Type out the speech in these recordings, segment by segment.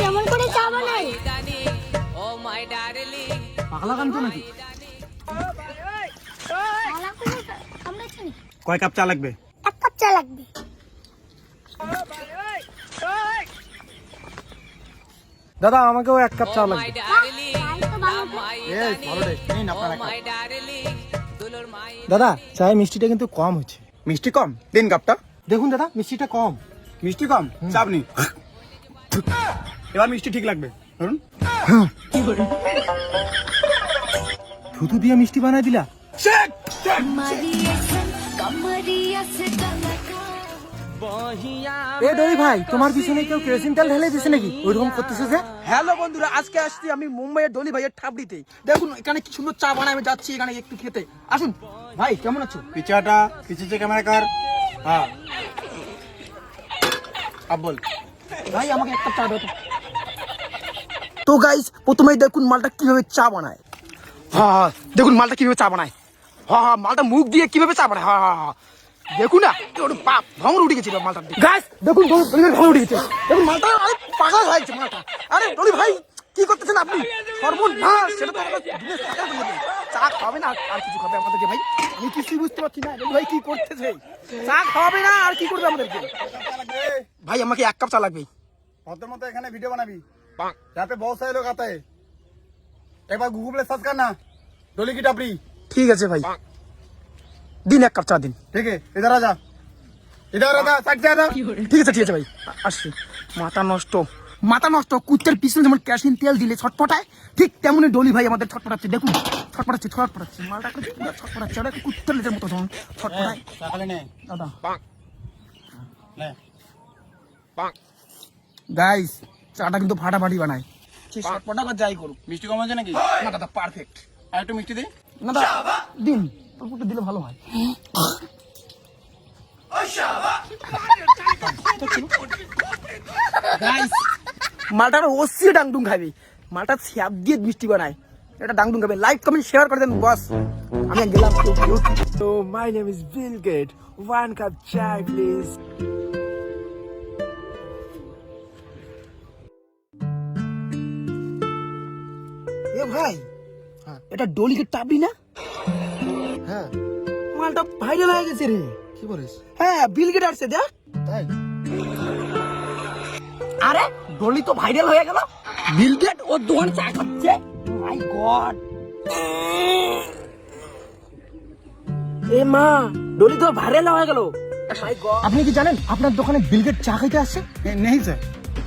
কেমন করে চা বানাই তো নাকি? মালা করে নাকি? কয় কাপ চা লাগবে? এক কাপ চা লাগবে। দাদা আমাকেও এক কাপ চা লাগবে। বানাবো। দাদা চায়ে মিষ্টিটা কিন্তু কম হচ্ছে। মিষ্টি কম? তিন কাপটা। দেখুন দাদা মিষ্টিটা কম। মিষ্টি কম? চাপ নেই। এবার মিষ্টি ঠিক লাগবে। থুতু দিয়ে মিষ্টি বানায় দিলা? এ দই ভাই তোমার পিছনে কেউ কেরোসিন তেল ঢেলে দিছে নাকি? ওইরকম করতেছে যে? হ্যালো বন্ধুরা আজকে আসছি আমি মুম্বাইয়ের ডলি ভাইয়ের ঠাবড়িতে। দেখুন এখানে কি সুন্দর চা বানায় আমি যাচ্ছি এখানে একটু খেতে। আসুন। ভাই কেমন আছো? পিচাটা পিছিয়েছে ক্যামেরা কার। হ্যাঁ। ভাই আমাকে একটা চা দাও তো। তো গাইস প্রথমেই দেখুন মালটা কীভাবে চা বানায়। হ্যাঁ দেখুন মালটা কীভাবে চা বানায়। হ্যাঁ হ্যাঁ মালটা মুখ দিয়ে কীভাবে চা বানায়। হ্যাঁ হ্যাঁ হ্যাঁ দেখুন না ওর বাপ ভঙর উঠে গেছিল মালটা গাইস দেখুন দেখুন, উঠে গেছে। দেখুন মালটা আরে পাগল হয়ে গেছে মালটা। আরে ডলি ভাই কি করতেছেন আপনি? সর্বনাশ সেটা তো চা খাবে না আর কিছু খাবে আমাদেরকে ভাই? আমি কিছুই বুঝতে পারছি না। ভাই কি করতেছে? চা খাবে না আর কি করবে আমাদেরকে? ভাই আমাকে এক কাপ চা লাগবে। ভদ্র মতো এখানে ভিডিও বানাবি। রাতে বহুত সারে লোক আতে একবার গুগলে সার্চ কর না। ডলি কি টাপড়ি? ঠিক আছে ভাই। দিন এক কাপ চা দিন। ঠিক আছে এধার আজা এধার আজা সাইড যা ঠিক আছে ঠিক আছে ভাই। আসছি। মাথা নষ্ট। মাথা নষ্ট কুত্তের পিছনে যেমন কেরোসিন তেল দিলে ছটপটায় ঠিক তেমনি ডলি ভাই আমাদের ছটপটাচ্ছে। দেখুন ছটপটাচ্ছে ছটপটাচ্ছে মালটা ছটপটাচ্ছে। ওটা কুত্তের লেজের মতো যখন ছটপটায়। দাদা। গাইস চাটা কিন্তু ফাটাফাটি বানায়। ছটপটা বা যাই করুক। মিষ্টি কম আছে নাকি? না দাদা পারফেক্ট আর একটু মিষ্টি দে না দাদা দিন। একটু দিলে ভালো হয়। Guys, মালটার ওসি ডাংডুং খাবে মালটা স্যাপ দিয়ে মিষ্টি বানায়। এটা ডাংডুং খাবে লাইক কমেন্ট শেয়ার করে দেন বস আমি গেলাম So my name is Bill Gates. One cup chai, please. এ ভাই এটা ডলিকে টাবি না? হ্যাঁ। মালটা ভাইরাল হয়ে গেছে রে। কি বলিস? হ্যাঁ বিল গেট আসছে দেখ। তাই? আরে ডলি তো ভাইরাল হয়ে গেল বিল গেট ওর দোকান চা খাচ্ছে মাই গড এ মা ডলি তো ভাইরাল হয়ে গেল মাই গড আপনি কি জানেন আপনার দোকানে বিলগেট চা খাইতে আসছে नहीं- नहीं सर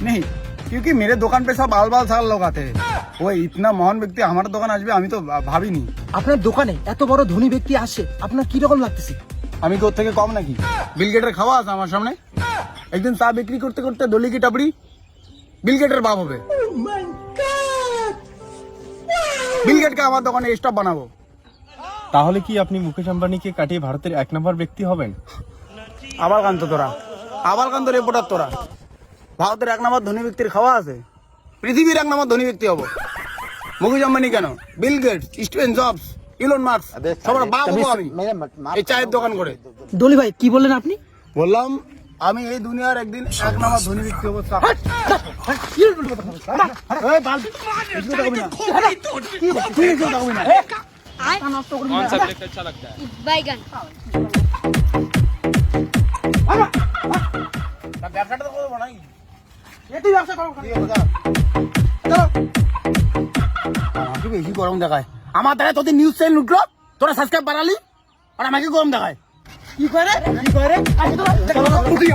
नहीं क्योंकि मेरे दुकान पे सब बाल बाल साल लोग आते हैं वो इतना महान व्यक्ति हमारे दुकान আসবে আমি তো ভাবি নি আপনার দোকানে এত বড় ধনী ব্যক্তি আসে আপনার কি রকম লাগতেছে আমি তোর থেকে কম নাকি বিল গেটের খাওয়া আছে আমার সামনে একদিন চা বিক্রি করতে করতে দলি কি টাবড়ি বিল গেটের বাপ হবে। বিল গেটকে আমার দোকানে স্টপ বানাবো। তাহলে কি আপনি মুকেশ আম্বানিকে কাটিয়ে ভারতের এক নম্বর ব্যক্তি হবেন? আবার কান্ত তোরা। আবার কান্ত রিপোর্টার তোরা। ভারতের এক নম্বর ধনী ব্যক্তির খাওয়া আছে। পৃথিবীর এক নম্বর ধনী ব্যক্তি হব। মুকেশ আম্বানি কেন? Bill Gates Steven Jobs Elon Musk সবার বাপ হব আমি। এই চায়ের দোকান করে। ডলি ভাই কি বললেন আপনি? বললাম আমি এই দুনিয়ার একদিন এক নম্বর ধনী ব্যক্তি হব ব্যবসাটা তো করব ব্যবসা বেশি গরম দেখায়। আমার দ্বারা তোদের নিউজ চ্যানেল উঠল? তোরা সাবস্ক্রাইব বাড়ালি? আর আমাকে গরম দেখায়? কি করে কি করে চলো, উঠি।